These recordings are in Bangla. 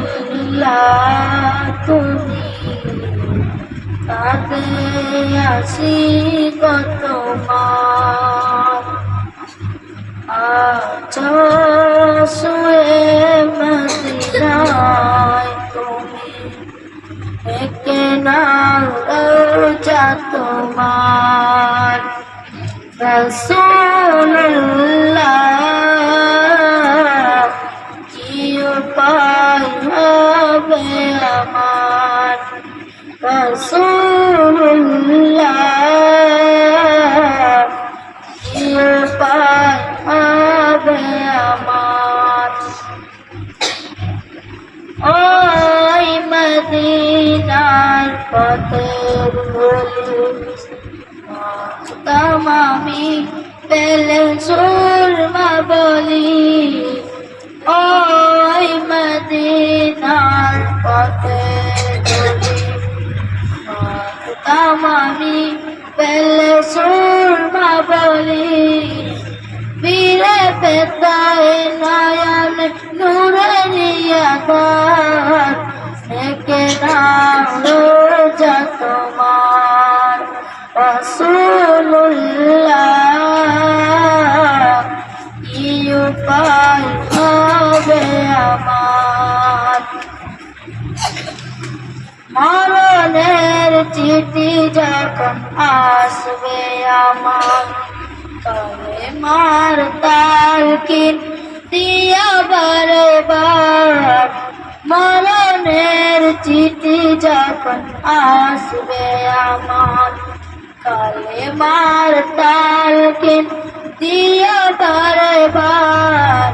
রসুল্লাহ তুমি তাতে আসি কত আছো শুয়ে মদিনায় তোমার। রসুল্লাহ আমার রসুল্লাহ কি উপায় হবে আমার ওই মদিনার পথের বলি তামামি পেলে মদিনার যদি বলি আমি পেলে সুরমা বলি বীরে পেতায় নয়ন নূরে নিয়া একে নাম যখন আসবে আমার, তবে মার তালকিন দিয়া বারবার। মরণের চিঠি যখন আসবে আমার, কালে মার তালকিন দিয়া বারবার।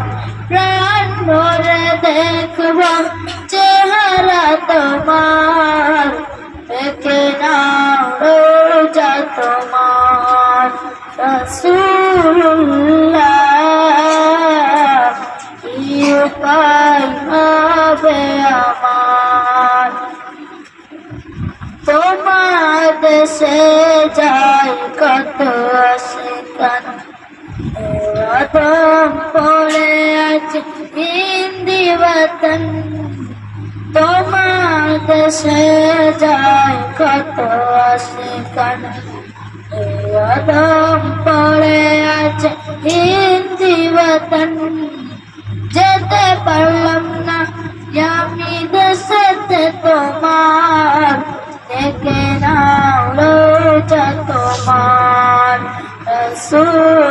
প্রাণ ভরে দেখব চেহারা তোমার। তোমার রসুল্লাহ কি উপায় আমার তোমার দেশে যাই কত রথম পড়ে আছে হিন্দি বতন তোমার দেশে যাই কত আশিকান। রথম পড়ে আছে, হিন্দি বতন যেতে পারলাম না, আমি দেশেতে তোমার। দেখে নাও তোমার। রসুল্লাহ